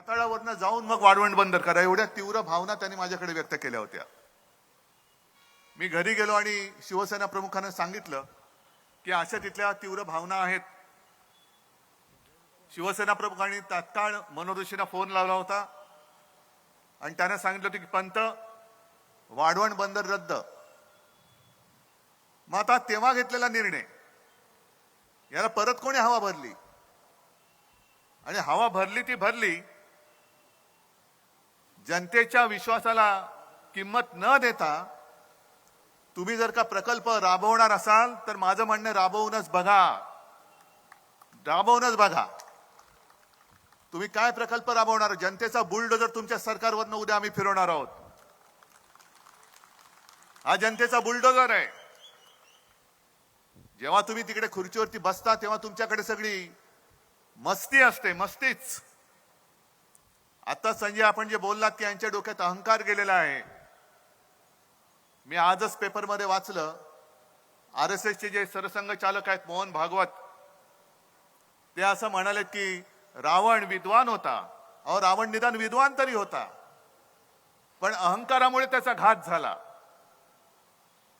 हाताळावरनं जाऊन मग वाढवण बंदर करा. एवढ्या तीव्र भावना त्यांनी माझ्याकडे व्यक्त केल्या होत्या. मी घरी गेलो आणि शिवसेना प्रमुखांना सांगितलं की अशा तिथल्या तीव्र भावना आहेत. शिवसेना प्रमुखांनी तात्काळ मनोज फोन लावला होता. आणि त्यांना सांगितलं होतं की पंत वाढवण बंदर रद्द. मग आता तेव्हा घेतलेला निर्णय. याला परत कोणी हवा भरली? आणि हवा भरली ती भरली जनतेच्या विश्वासाला किंमत न देता तुम्ही जर का प्रकल्प राबवणार असाल तर माझं म्हणणं राबवूनच बघा. राबवूनच बघा. तुम्ही काय प्रकल्प राबवणार? जनतेचा बुलडोजर तुमच्या सरकारवरनं उद्या आम्ही फिरवणार आहोत. हा जनतेचा बुलडोजर आहे. जेव्हा तुम्ही तिकडे खुर्चीवरती बसता तेव्हा तुमच्याकडे सगळी मस्ती असते मस्तीच. आता संजय आपण जे बोललात की यांच्या डोक्यात अहंकार गेलेला आहे. मी आजच पेपरमध्ये वाचलं. आर एस एसचे जे सरसंघचालक आहेत मोहन भागवत ते असं म्हणाले की रावण विद्वान होता. अहो रावण निदान विद्वान तरी होता. पण अहंकारामुळे त्याचा घात झाला.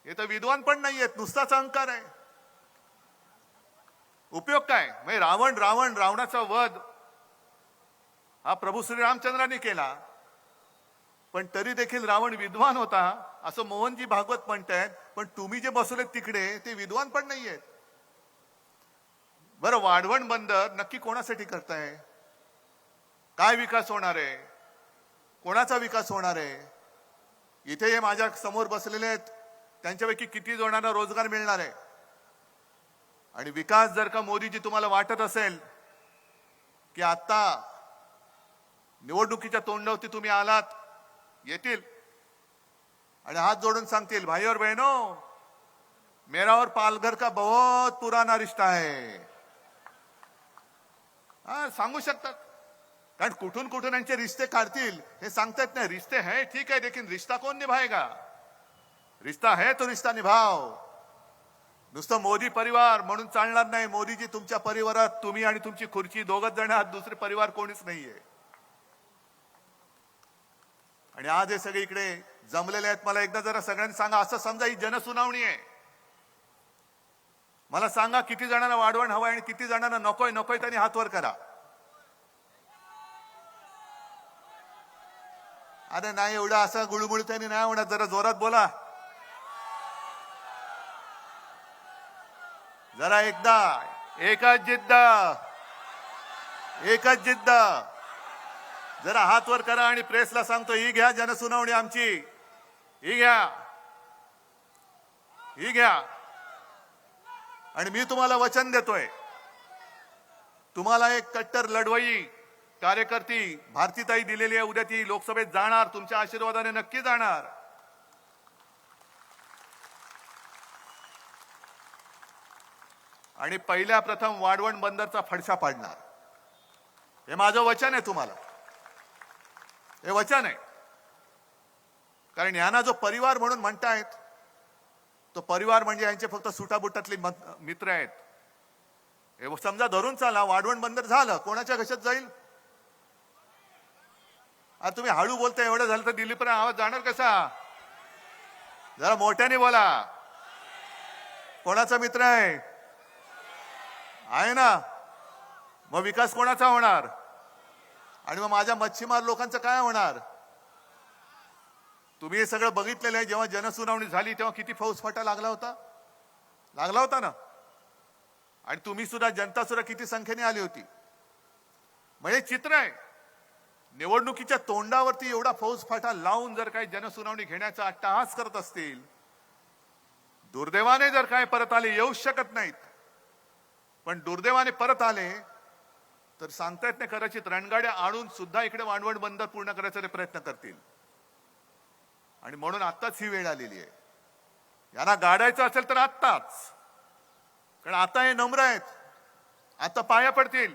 हे तर विद्वान पण नाहीयेत नुसताच अहंकार आहे. उपयोग काय? म्हणजे रावण रावण रावणाचा वध हा प्रभू श्रीरामचंद्राने केला. पण तरी देखील रावण विद्वान होता. असं मोहनजी भागवत म्हणतायत पण तुम्ही जे बसवलेत तिकडे ते विद्वान पण नाहीयेत. बरं वाढवण बंदर नक्की कोणासाठी करताय? काय विकास होणार आहे? कोणाचा विकास होणार आहे? इथे हे माझ्यासमोर बसलेले आहेत. त्यांच्यापैकी किती जणांना रोजगार मिळणार आहे? आणि विकास जर का मोदीजी तुम्हाला वाटत असेल की आता निवडणुकीच्या तोंडावरती तुम्ही आलात येतील. आणि हात जोडून सांगतील भाई और बहनो मेरा और पालघर का बहुत पुराना रिश्ता है. हा सांगू शकतात. कारण कुठून कुठून यांचे रिश्ते काढतील हे सांगतात नाही. रिश्ते है ठीक आहे देखील रिश्ता कोण निभाएगा? रिश्ता है तो रिश्ता निभाव. नुसतं मोदी परिवार म्हणून चालणार नाही. मोदीजी तुमच्या परिवारात तुम्ही आणि तुमची खुर्ची दोघच जण आहात दुसरे परिवार कोणीच नाहीये. आणि आज हे सगळे इकडे जमलेले आहेत. मला एकदा जरा सगळ्यांनी सांगा असं समजा ही जनसुनावणी आहे. मला सांगा किती जणांना वाढवण हवंय आणि किती जणांना नकोय नकोय त्यांनी हात वर करा. अरे नाही एवढं असं गुळमुळ त्यांनी नाही होणार जरा जोरात बोला. जरा एकदा. एकच जिद्द. एकच जिद्द. जरा हात वर करा आणि प्रेसला सांगतो ही घ्या जनसुनावणी आमची. ही घ्या. ही घ्या. आणि मी तुम्हाला वचन देतोय. तुम्हाला एक कट्टर लढवई कार्यकर्ती भारतीताई दिलेली आहे उद्या ती लोकसभेत जाणार तुमच्या आशीर्वादाने नक्की जाणार. आणि पहिल्या प्रथम वाढवण बंदरचा फडशा पाडणार. हे माझं वचन आहे तुम्हाला. हे वचन आहे. कारण यांना जो परिवार म्हणून म्हणतायत तो परिवार म्हणजे यांचे फक्त सुटाबुटातले मित्र आहेत. हे समजा धरून चाला वाढवण बंदर झालं कोणाच्या घशात जाईल? आता तुम्ही हळू बोलता एवढं झालं तर दिल्लीपर्यंत आवाज जाणार कसा? जरा मोठ्याने बोला. कोणाचा मित्र आहे? आहे ना? मग विकास कोणाचा होणार? आणि मग माझ्या मच्छीमार लोकांचं काय होणार? तुम्ही हे सगळं बघितलेलं आहे जेव्हा जनसुनावणी झाली तेव्हा किती फौजफाटा लागला होता? लागला होता ना? आणि तुम्ही सुद्धा जनता सुद्धा किती संख्येने आली होती? म्हणजे चित्र आहे. निवडणुकीच्या तोंडावरती एवढा फौजफाटा लावून जर काही जनसुनावणी घेण्याचा अट्टहास करत असतील दुर्दैवाने जर काय परत आले येऊ शकत नाहीत. पण दुर्दैवाने परत आले तर सांगता येत नाही कदाचित रणगाड्या आणून सुद्धा इकडे वाणवण बंदर पूर्ण करायचा ते प्रयत्न करतील. आणि म्हणून आत्ताच ही वेळ आलेली आहे. यांना गाडायचं असेल तर आत्ताच. कारण आता हे नम्र आहेत. आता पाया पडतील.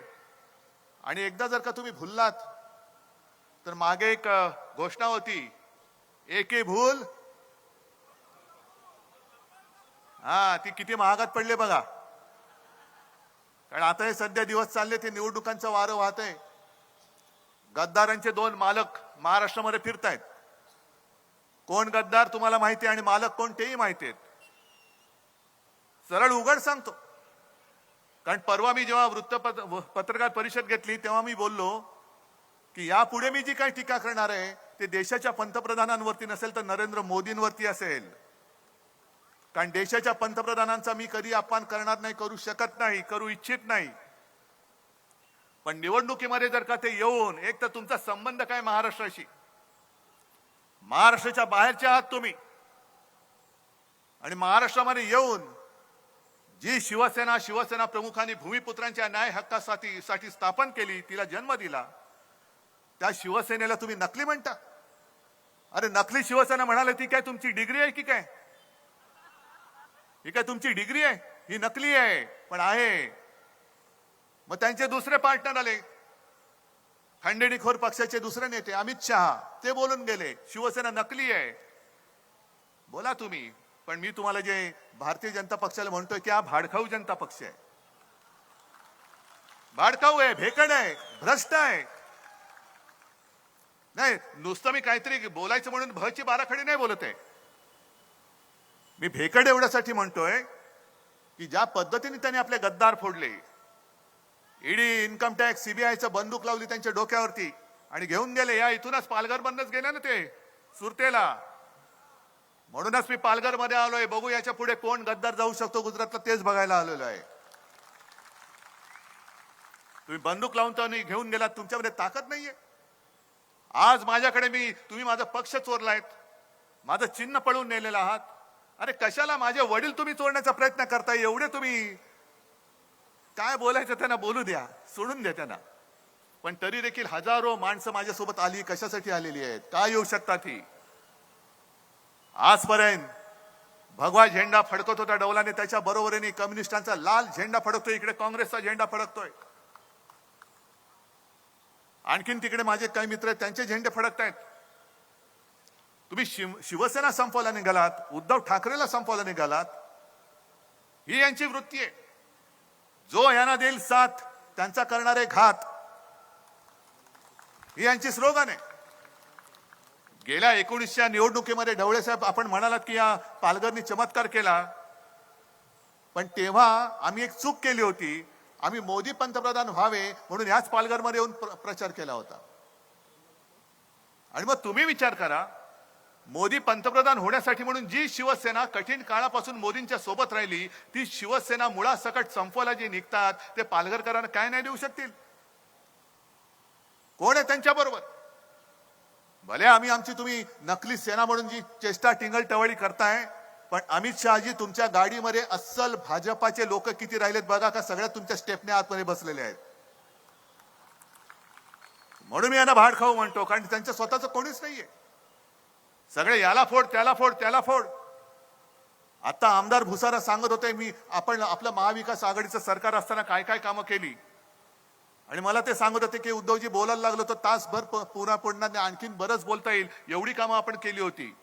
आणि एकदा जर का तुम्ही भुललात तर मागे एक घोषणा होती. एके भूल. हा ती किती महागात पडले बघा. कारण आता हे सध्या दिवस चालले ते निवडणुकांचं वारं वाहत आहे गद्दारांचे दोन मालक महाराष्ट्रामध्ये फिरतायत. कोण गद्दार तुम्हाला माहिती आहे आणि मालक कोण तेही माहिती आहेत. सरळ उघड सांगतो. कारण परवा मी जेव्हा वृत्तपत्र पत्रकार परिषद घेतली तेव्हा मी बोललो की यापुढे मी जी काही टीका करणार आहे ते देशाच्या पंतप्रधानांवरती नसेल तर नरेंद्र मोदींवरती असेल. कारण देशाच्या पंतप्रधानांचा मी कधी अपमान करणार नाही करू शकत नाही करू इच्छित नाही. पण निवडणुकीमध्ये जर का ते येऊन एक तर तुमचा संबंध काय महाराष्ट्राशी? महाराष्ट्राच्या बाहेरचे आहात तुम्ही. आणि महाराष्ट्रामध्ये येऊन जी शिवसेना शिवसेना प्रमुखांनी भूमिपुत्रांच्या न्याय हक्कासाठी साठी स्थापन केली तिला जन्म दिला त्या शिवसेनेला तुम्ही नकली म्हणता? अरे नकली शिवसेना म्हणाले ती काय तुमची डिग्री आहे की काय? ही काय तुमची डिग्री आहे? ही नकली आहे पण आहे. मग त्यांचे दुसरे पार्टनर आले. खंडेणीखोर पक्षाचे दुसरे नेते अमित शहा ते बोलून गेले शिवसेना नकली आहे. बोला तुम्ही पण मी तुम्हाला जे भारतीय जनता पक्षाला म्हणतोय की हा भाडखाऊ जनता पक्ष आहे. भाडखाऊ आहे भेकड आहे भ्रष्ट आहे. नाही नुसतं मी काहीतरी बोलायचं म्हणून भची बाराखडी नाही बोलत आहे. मी भेकड एवढ्यासाठी म्हणतोय की ज्या पद्धतीने त्यांनी आपले गद्दार फोडले ईडी इन्कम टॅक्स सीबीआयचं बंदूक लावली त्यांच्या डोक्यावरती आणि घेऊन गेले या इथूनच पालघर बंदच गेले ना ते सुरतेला. म्हणूनच मी पालघरमध्ये आलोय बघू याच्यापुढे कोण गद्दार जाऊ शकतो गुजरातला तेच बघायला आलेलो आहे. तुम्ही बंदूक लावून तर घेऊन गेलात तुमच्यामध्ये ताकद नाहीये. आज माझ्याकडे मी तुम्ही माझा पक्ष चोरलायत माझं चिन्ह पळून नेलेलं आहात. अरे कशाला माझे वडील तुम्ही चोरण्याचा प्रयत्न करताय? एवढे तुम्ही काय बोलायचं त्यांना बोलू द्या सोडून द्या त्यांना. पण तरी देखील हजारो माणसं माझ्यासोबत आली कशासाठी आलेली आहेत? काय येऊ शकतात ही? आजपर्यंत भगवा झेंडा फडकत होता डौलाने त्याच्या बरोबरीने कम्युनिस्टांचा लाल झेंडा फडकतोय इकडे काँग्रेसचा झेंडा फडकतोय. आणखीन तिकडे माझे काही मित्र आहेत त्यांचे झेंडे फडकतायत. तुम्ही शिव शिवसेना संपवायला निघालात उद्धव ठाकरेला संपवायला निघालात ही यांची वृत्ती आहे. जो यांना देईल साथ त्यांचा करणारे घात. ही यांची स्लोगन आहे. गेल्या एकोणीसच्या निवडणुकीमध्ये ढवळे साहेब आपण म्हणालात की या पालघरनी चमत्कार केला. पण तेव्हा आम्ही एक चूक केली होती. आम्ही मोदी पंतप्रधान व्हावे म्हणून याच पालघरमध्ये येऊन प्र- प्रचार केला होता. आणि मग तुम्ही विचार करा मोदी पंतप्रधान होण्यासाठी म्हणून जी शिवसेना कठीण काळापासून मोदींच्या सोबत राहिली ती शिवसेना मुळासकट संपवायला जे निघतात ते पालघरकरांना काय नाही देऊ शकतील? कोण आहे त्यांच्या बरोबर? भले आम्ही आमची तुम्ही नकली सेना म्हणून जी चेष्टा टिंगल टवळी करताय पण अमित शहाजी तुमच्या गाडीमध्ये अस्सल भाजपाचे लोक किती राहिलेत बघा का सगळ्या तुमच्या स्टेपने आतमध्ये बसलेले आहेत. म्हणून मी यांना भाड खाऊ म्हणतो कारण त्यांच्या स्वतःचं कोणीच नाहीये. सगळे याला फोड त्याला फोड त्याला फोड. आता आमदार भुसारा सांगत होते मी आपण आपलं महाविकास आघाडीचं सरकार असताना काय काय कामं केली? आणि मला ते सांगत होते की उद्धवजी बोलायला लागलो तर तासभर प- पुन्हा आणखीन बरंच बोलता येईल. एवढी कामं आपण केली होती.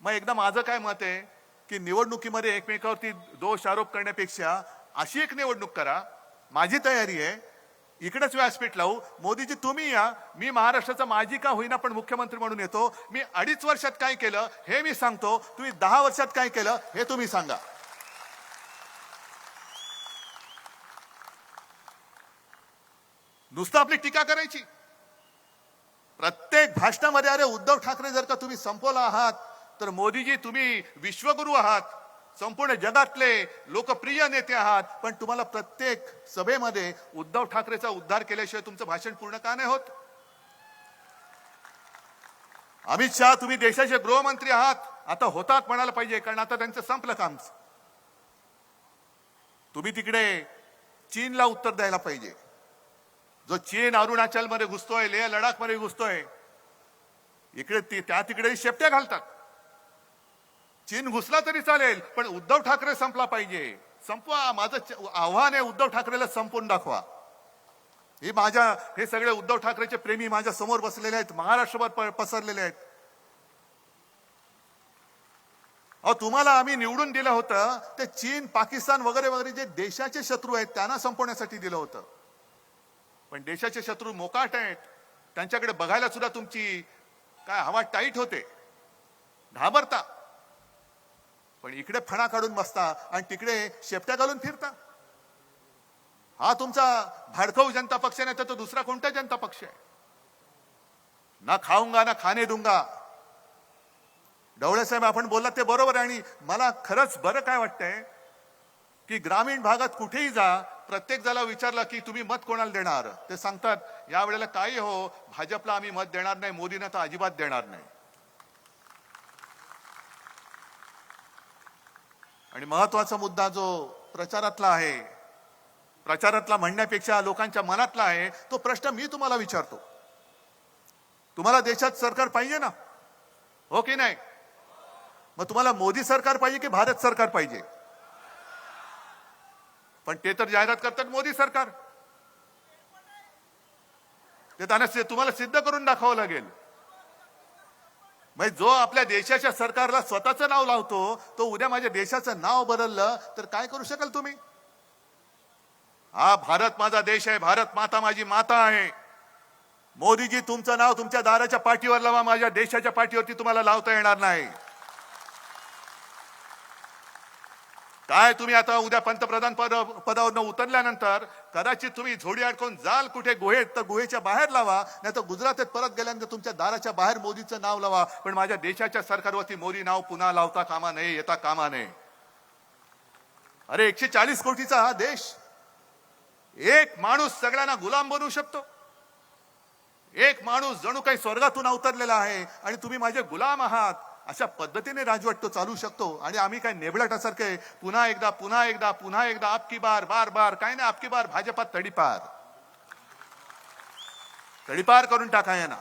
मग एकदा माझं काय मत आहे की निवडणुकीमध्ये एकमेकावरती दोष आरोप करण्यापेक्षा अशी एक निवडणूक करा. माझी तयारी आहे इकडेच व्यासपीठ लावू. मोदीजी तुम्ही या. मी महाराष्ट्राचा माजी का होईना पण मुख्यमंत्री म्हणून येतो. मी अडीच वर्षात काय केलं हे मी सांगतो. तुम्ही दहा वर्षात काय केलं हे तुम्ही सांगा. नुसतं आपली टीका करायची. प्रत्येक भाषणामध्ये अरे उद्धव ठाकरे जर का तुम्ही संपवला आहात तर मोदीजी तुम्ही विश्वगुरू आहात. संपूर्ण जगातले लोकप्रिय नेते आहात. पण तुम्हाला प्रत्येक सभेमध्ये उद्धव ठाकरेचा उद्धार केल्याशिवाय तुमचं भाषण पूर्ण का नाही होत? अमित शहा तुम्ही देशाचे गृहमंत्री आहात. आता होतात म्हणायला पाहिजे कारण आता त्यांचं संपलं काम. तुम्ही तिकडे चीनला उत्तर द्यायला पाहिजे. जो चीन अरुणाचलमध्ये घुसतोय लेह लडाखमध्ये घुसतोय इकडे ती- त्या तिकडे शेपट्या घालतात. चीन घुसला तरी चालेल पण उद्धव ठाकरे संपला पाहिजे. संपवा माझं च- आव्हान आहे उद्धव ठाकरेला संपून दाखवा. हे माझ्या हे सगळे उद्धव ठाकरेचे प्रेमी माझ्यासमोर बसलेले आहेत महाराष्ट्रभर पसरलेले आहेत. अहो तुम्हाला आम्ही निवडून दिलं होतं ते चीन पाकिस्तान वगैरे वगैरे जे देशाचे शत्रू आहेत त्यांना संपवण्यासाठी दिलं होतं. पण देशाचे शत्रू मोकाट आहेत. त्यांच्याकडे बघायला सुद्धा तुमची काय हवा टाईट होते. घाबरता. पण इकडे फणा काढून बसता आणि तिकडे शेपट्या घालून फिरता. हा तुमचा भाडखाऊ जनता पक्ष नाही तर तो दुसरा कोणता जनता पक्ष आहे? ना खाऊंगा ना खाणे दूंगा ढवळे साहेब आपण बोललात ते बरोबर आहे आणि मला खरंच बरं काय वाटतंय की ग्रामीण भागात कुठेही जा प्रत्येक जणाला विचारलं की तुम्ही मत कोणाला देणार? ते सांगतात या वेळेला काही हो भाजपला आम्ही मत देणार नाही मोदींना तर अजिबात देणार नाही. आणि महत्त्वाचा मुद्दा जो प्रचारातला आहे प्रचारातला म्हणण्यापेक्षा लोकांच्या मनातला आहे तो प्रश्न मी तुम्हाला विचारतो. तुम्हाला देशात सरकार पाहिजे ना? हो की नाही? मग तुम्हाला मोदी सरकार पाहिजे की भारत सरकार पाहिजे? पण ते तर जाहिरात करतात मोदी सरकार. ते त्यांना तुम्हाला सिद्ध करून दाखवावं लागेल. म्हणजे जो आपल्या देशाच्या सरकारला स्वतःचं नाव लावतो तो उद्या माझ्या देशाचं नाव बदललं तर काय करू शकाल तुम्ही? हा भारत माझा देश आहे भारत माता माझी माता आहे. मोदीजी तुमचं नाव तुमच्या दाराच्या पाठीवर लावा माझ्या देशाच्या पाठीवरती तुम्हाला लावता येणार नाही. काय तुम्ही आता उद्या पंतप्रधान पद पदावरनं उतरल्यानंतर कदाचित तुम्ही झोडी अडकून जाल कुठे गुहेत तर गुहेच्या बाहेर लावा नाही तर गुजरातेत परत गेल्यानंतर तुमच्या दाराच्या बाहेर मोदीचं नाव लावा. पण माझ्या देशाच्या सरकारवरती मोदी नाव पुन्हा लावता कामा नये येता कामा नये. अरे एकशे चाळीस कोटीचा हा देश. एक माणूस सगळ्यांना गुलाम बनवू शकतो. एक माणूस जणू काही स्वर्गातून अवतरलेला आहे आणि तुम्ही माझे गुलाम आहात. अशा पद्धतीने राजवट तो चालू शकतो. आणि आम्ही काय नेबलाटासारखे पुन्हा एकदा पुन्हा एकदा पुन्हा एकदा आपकी बार बार बार. काय नाही आपकी बार भाजपात तडीपार. तडीपार करून टाका ना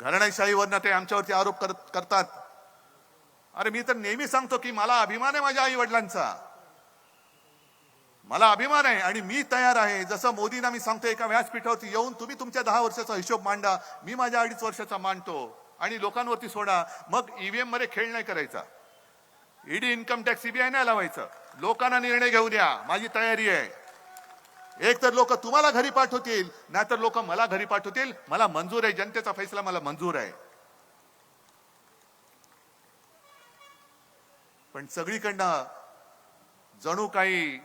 घराण्याशाहीवरनं ते आमच्यावरती आरोप करत करतात. अरे मी तर नेहमी सांगतो की मला अभिमान आहे माझ्या आई वडिलांचा मला अभिमान आहे आणि मी तयार आहे. जसं मोदींना मी सांगतो एका व्यासपीठावरती येऊन तुम्ही तुमच्या दहा वर्षाचा हिशोब मांडा. मी माझ्या अडीच वर्षाचा मांडतो. आणि लोकांवरती सोडा. मग ईव्हीएममध्ये खेळ नाही करायचा. ईडी इन्कम टॅक्स सीबीआय नाही लावायचं. लोकांना निर्णय घेऊ द्या. माझी तयारी आहे. एक तर लोक तुम्हाला घरी पाठवतील नाहीतर लोक मला घरी पाठवतील. मला मंजूर आहे. जनतेचा फैसला मला मंजूर आहे. पण सगळीकडनं जणू काही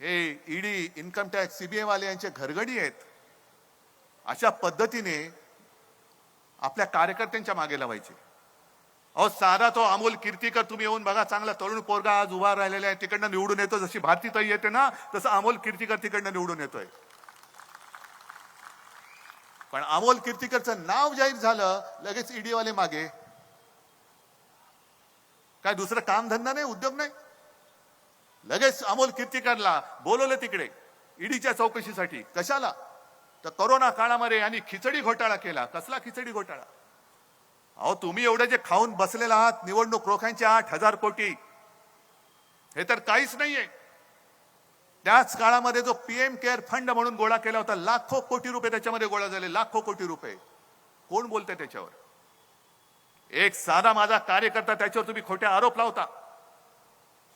हे ईडी इन्कम टॅक्स सीबीआय वाले यांचे घरगडी आहेत. अशा पद्धतीने आपल्या कार्यकर्त्यांच्या मागे लावायचे. अहो साधा तो अमोल कीर्तीकर तुम्ही येऊन बघा चांगला तरुण पोरगा आज उभा राहिलेला आहे तिकडनं निवडून येतो. जशी भारतीताई येते ना तसं अमोल कीर्तीकर तिकडनं निवडून येतोय. पण अमोल कीर्तीकरचं नाव जाहीर झालं लगेच ईडीवाले मागे. काय दुसरं काम धंदा नाही उद्योग नाही? लगेच अमोल कीर्तीकरला बोलवलं तिकडे ईडीच्या चौकशीसाठी. कशाला? तर कोरोना काळामध्ये यांनी खिचडी घोटाळा केला. कसला खिचडी घोटाळा? अहो तुम्ही एवढे जे खाऊन बसलेला आहात निवडणूक रोख्यांचे आठ हजार कोटी. हे तर काहीच नाहीये. त्याच काळामध्ये जो पीएम केअर फंड म्हणून गोळा केला होता लाखो कोटी रुपये त्याच्यामध्ये गोळा झाले लाखो कोटी रुपये. कोण बोलते त्याच्यावर? एक साधा माझा कार्यकर्ता त्याच्यावर तुम्ही खोटे आरोप लावता.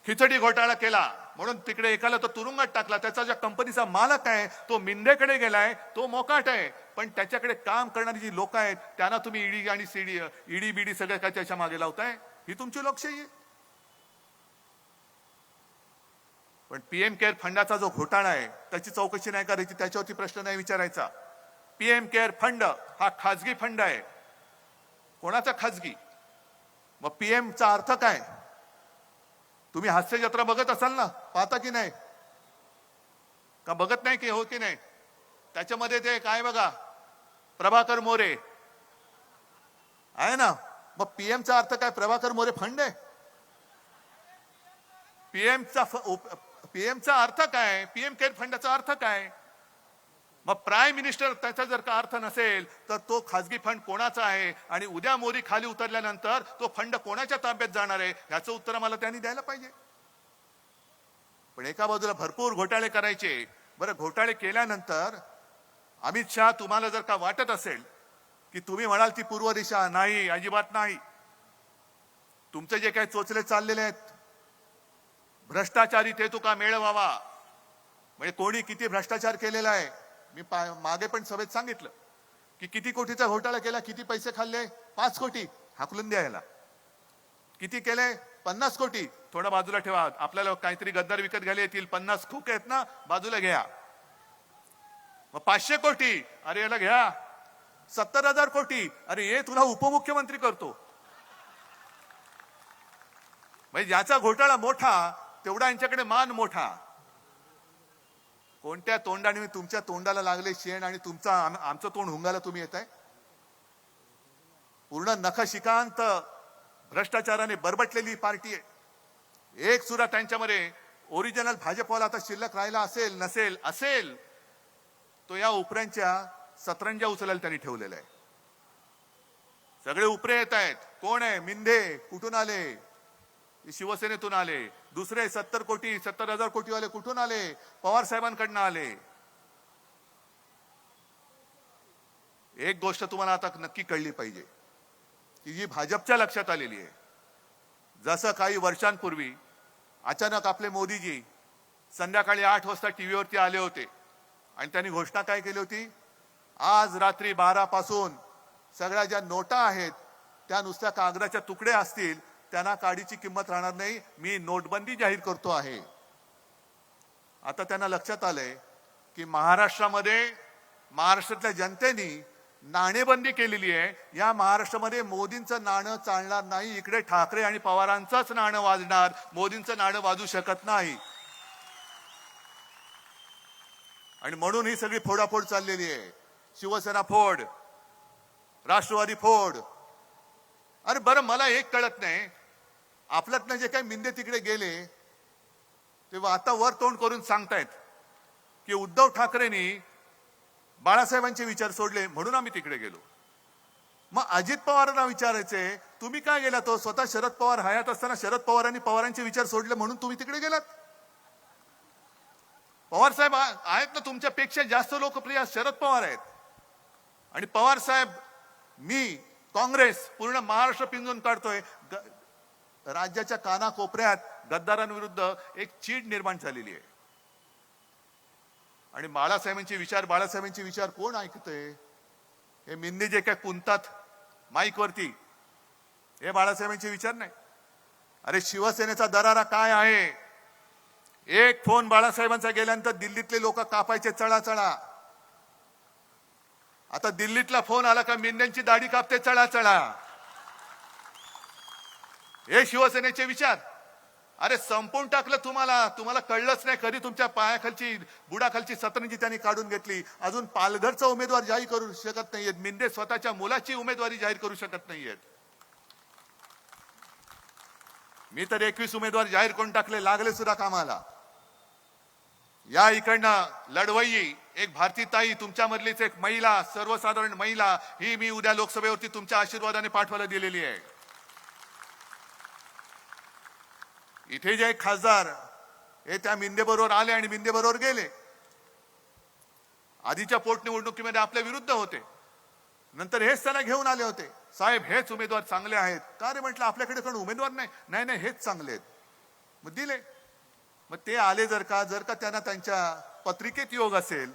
खिचडी घोटाळा केला. म्हणून तिकडे एकाला तो तुरुंगात टाकला. त्याचा ज्या कंपनीचा मालक आहे तो मिंदेकडे गेलाय तो मोकाट आहे. पण त्याच्याकडे काम करणारी जी लोक आहेत त्यांना तुम्ही ईडी आणि सीडी ईडी बीडी सगळ्या काय त्याच्यामागे लावताय? ही तुमची लोकशाही पण पीएम केअर फंडाचा जो घोटाळा आहे त्याची चौकशी नाही करायची त्याच्यावरती प्रश्न नाही विचारायचा. पीएम केअर फंड हा खाजगी फंड आहे. कोणाचा खाजगी? मग पीएमचा अर्थ काय? तुम्ही हास्य जत्रा बघत असाल ना पाहता की नाही? का बघत नाही की हो की नाही? त्याच्यामध्ये ते काय बघा प्रभाकर मोरे. आहे ना? मग पीएमचा अर्थ काय? प्रभाकर मोरे फंड आहे. पीएमचा पीएमचा अर्थ काय? पीएम केअर फंडाचा अर्थ काय? मग प्राईम मिनिस्टर त्याचा जर का अर्थ नसेल तर तो खाजगी फंड कोणाचा आहे? आणि उद्या मोदी खाली उतरल्यानंतर तो फंड कोणाच्या ताब्यात जाणार आहे? ह्याचं उत्तर मला त्यांनी द्यायला पाहिजे. पण एका बाजूला भरपूर घोटाळे करायचे. बरं घोटाळे केल्यानंतर अमित शहा तुम्हाला जर का वाटत असेल की तुम्ही म्हणाल ती पूर्व दिशा नाही अजिबात नाही. तुमचे जे काही चोचले चाललेले आहेत भ्रष्टाचारी ते तुका मेळवावा. म्हणजे कोणी किती भ्रष्टाचार केलेला आहे? मी मागे पण सभेत सांगितलं की किती कोटीचा घोटाळा केला किती पैसे खाल्ले? पाच कोटी. हाकलून द्यायला किती केले? पन्नास कोटी. थोडं बाजूला ठेवा. आपल्याला काहीतरी गद्दार विकत घ्यायला येतील. पन्नास खूप आहेत ना? बाजूला घ्या. मग पाचशे कोटी. अरे याला घ्या. सत्तर हजार कोटी. अरे ये तुला उपमुख्यमंत्री करतो. म्हणजे ज्याचा घोटाळा मोठा तेवढा यांच्याकडे मान मोठा. कोणत्या तोंडाने मी तुमच्या तोंडाला लागले शेण आणि तुमचा आमचं तोंड हुंगाला तुम्ही येत आहे पूर्ण नखशिकांत भ्रष्टाचाराने बरबटलेली पार्टी आहे. एक सुद्धा त्यांच्यामध्ये ओरिजिनल भाजपवाला आता शिल्लक राहिला असेल नसेल असेल तो या उपऱ्यांच्या सतरंजा उचलायला त्यांनी ठेवलेला आहे सगळे उपरे येत आहेत. कोण आहे? मिंधे कुठून आले? शिवसेनेतून आले. दुसरे सत्तर कोटी सत्तर हजार कोटीवाले कुठून आले? पवार साहेबांकडनं आले. एक गोष्ट तुम्हाला आता नक्की कळली पाहिजे की जी भाजपच्या लक्षात आलेली आहे. जसं काही वर्षांपूर्वी अचानक आपले मोदीजी संध्याकाळी आठ वाजता टीव्हीवरती आले होते आणि त्यांनी घोषणा काय केली होती? आज रात्री बारा पासून सगळ्या ज्या नोटा आहेत त्या नुसत्या कागदाच्या तुकडे असतील त्यांना काडीची किंमत राहणार नाही. मी नोटबंदी जाहीर करतो आहे. आता त्यांना लक्षात आलंय की महाराष्ट्रामध्ये महाराष्ट्रातल्या जनतेने नाणेबंदी केलेली आहे. या महाराष्ट्रामध्ये मोदींचं नाणं चालणार नाही. इकडे ठाकरे आणि पवारांचंच नाणं वाजणार. मोदींचं नाणं वाजू शकत नाही. आणि म्हणून ही सगळी फोडाफोड चाललेली आहे. शिवसेना फोड राष्ट्रवादी फोड. अरे बरं मला एक कळत नाही. आपल्यातनं जे काही मिंदे तिकडे गेले तेव्हा आता वर तोंड करून सांगतायत की उद्धव ठाकरेंनी बाळासाहेबांचे विचार सोडले म्हणून आम्ही तिकडे गेलो. मग अजित पवारांना विचारायचे तुम्ही काय गेला तो हो? स्वतः शरद पवार हयात असताना शरद पवारांनी पवारांचे विचार सोडले म्हणून तुम्ही तिकडे गेलात? पवार साहेब आहेत ना तुमच्यापेक्षा जास्त लोकप्रिय शरद पवार आहेत. आणि पवार साहेब मी काँग्रेस पूर्ण महाराष्ट्र पिंजून काढतोय. राज्याच्या कानाकोपऱ्यात गद्दारांविरुद्ध एक चीड निर्माण झालेली आहे. आणि बाळासाहेबांचे विचार बाळासाहेबांचे विचार कोण ऐकतंय? हे मिंदे जे काय कुंतात माईकवरती हे बाळासाहेबांचे विचार नाही. अरे शिवसेनेचा दरारा काय आहे? एक फोन बाळासाहेबांचा गेल्यानंतर दिल्लीतले लोक कापायचे चढा चढा आता दिल्लीतला फोन आला का मेंढ्यांची दाढी कापते चढा चढा हे शिवसेनेचे विचार. अरे संपून टाकलं तुम्हाला. तुम्हाला कळलंच नाही कधी तुमच्या पायाखालची बुडाखालची सतरंजी त्यांनी काढून घेतली. अजून पालघरचा उमेदवार जाहीर करू शकत नाहीयेत. मिंदे स्वतःच्या मुलाची उमेदवारी जाहीर करू शकत नाहीयेत. मी तर एकवीस उमेदवार जाहीर करून टाकले लागले सुद्धा कामाला. या इकडनं लढवई एक भारती ताई तुमच्यामधलीच एक महिला सर्वसाधारण महिला ही मी उद्या लोकसभेवरती तुमच्या आशीर्वादाने पाठवायला दिलेली आहे. इथे जे खासदार हे त्या मिंदेबरोबर आले आणि मिंदेबरोबर गेले. आधीच्या पोटनिवडणुकीमध्ये आपल्या विरुद्ध होते. नंतर हेच त्यांना घेऊन आले होते. साहेब हेच उमेदवार चांगले आहेत. का रे म्हटलं आपल्याकडे कोण उमेदवार नाही? नाही नाही हेच चांगले आहेत. मग दिले. मग ते आले जर का जर का त्यांना त्यांच्या पत्रिकेत योग असेल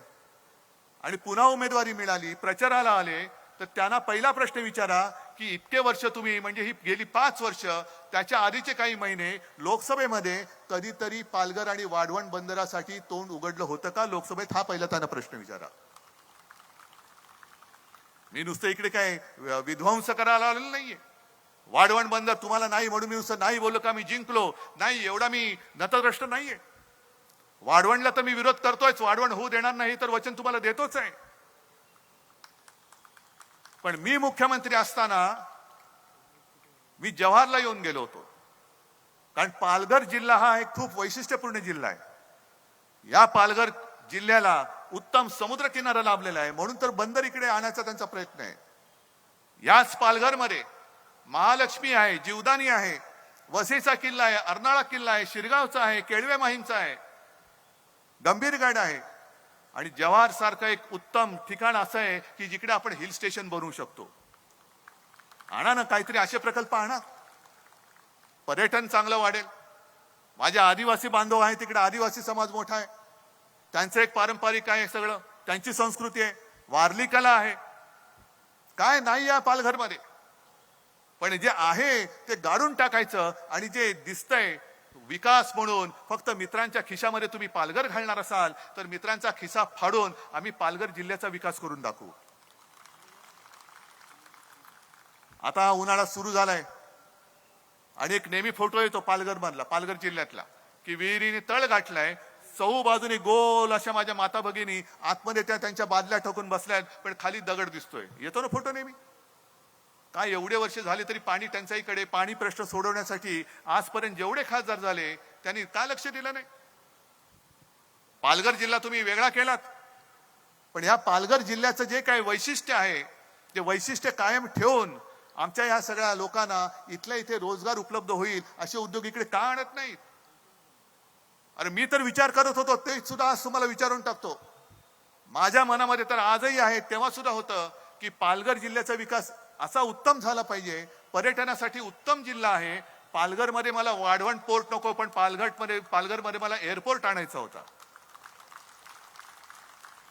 आणि पुन्हा उमेदवारी मिळाली प्रचाराला आले तर त्यांना पहिला प्रश्न विचारा की इतके वर्ष तुम्ही म्हणजे ही गेली पाच वर्ष त्याच्या आधीचे काही महिने लोकसभेमध्ये कधीतरी पालघर आणि वाढवण बंदरासाठी तोंड उघडलं होतं का लोकसभेत? हा पहिला त्यांना प्रश्न विचारा. मी नुसतं इकडे काय विध्वंस करायला आलेलं नाहीये. वाढवण बंदर तुम्हाला नाही म्हणून मी नुसतं नाही बोललो का मी जिंकलो? नाही एवढा मी नतद्रष्ट नाहीये. वाढवणला तर मी विरोध करतोयच. वाढवण होऊ देणार नाही तर वचन तुम्हाला देतोच आहे. पण मी मुख्यमंत्री असताना मी जव्हारला येऊन गेलो होतो. कारण पालघर जिल्हा हा एक खूप वैशिष्ट्यपूर्ण जिल्हा आहे. या पालघर जिल्ह्याला उत्तम समुद्र किनारा लाभलेला आहे. म्हणून तर बंदर इकडे आणण्याचा त्यांचा प्रयत्न आहे. याच पालघरमध्ये महालक्ष्मी आहे जीवदानी आहे वसईचा किल्ला आहे अर्नाळा किल्ला आहे शिरगावचा आहे केळवे माहीमचा आहे गंभीरगड आहे. आणि जव्हारसारखं एक उत्तम ठिकाण असं आहे की जिकडे आपण हिल स्टेशन बनवू शकतो. आणा ना काहीतरी असे प्रकल्प आणा. पर्यटन चांगलं वाढेल. माझे आदिवासी बांधव आहे तिकडे आदिवासी समाज मोठा आहे. त्यांचं एक पारंपरिक आहे सगळं. त्यांची संस्कृती आहे. वारली कला आहे. काय नाही या पालघरमध्ये. पण जे आहे ते गाडून टाकायचं आणि जे दिसतंय विकास म्हणून फक्त मित्रांच्या खिशामध्ये तुम्ही पालघर घालणार असाल तर मित्रांचा खिसा फाडून आम्ही पालघर जिल्ह्याचा विकास करून दाखवू. आता उन्हाळा सुरू झालाय. आणि एक नेहमी फोटो येतो पालघर मधला पालघर जिल्ह्यातला की विहिरीने तळ गाठलाय चहू बाजूने गोल अशा माझ्या माता भगिनी आतमध्ये त्या त्यांच्या बादल्या ठोकून बसल्यात पण खाली दगड दिसतोय. येतो ना फोटो नेहमी? काय एवढे वर्ष झाले तरी पाणी टंचाईकडे पाणी प्रश्न सोडवण्यासाठी आजपर्यंत जेवढे खासदार झाले त्यांनी का लक्ष दिलं नाही? पालघर जिल्हा तुम्ही वेगळा केलात. पण ह्या पालघर जिल्ह्याचं जे काही वैशिष्ट्य आहे ते वैशिष्ट्य कायम ठेवून आमच्या ह्या सगळ्या लोकांना इथल्या इथे रोजगार उपलब्ध होईल असे उद्योग इकडे का आणत नाहीत? अरे मी तर विचार करत होतो ते सुद्धा आज तुम्हाला विचारून टाकतो. माझ्या मनामध्ये तर आजही आहे तेव्हा सुद्धा होतं की पालघर जिल्ह्याचा विकास असा उत्तम झाला पाहिजे. पर्यटनासाठी उत्तम जिल्हा आहे. पालघरमध्ये मला वाढवण पोर्ट नको पण पालघरमध्ये पालघरमध्ये मला एअरपोर्ट आणायचा होता.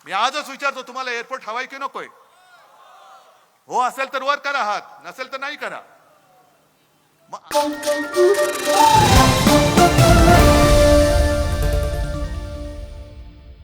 मी आजच विचारतो तुम्हाला एअरपोर्ट हवाय की नकोय? हो असेल तर वर करा हात नसेल तर नाही करा. मग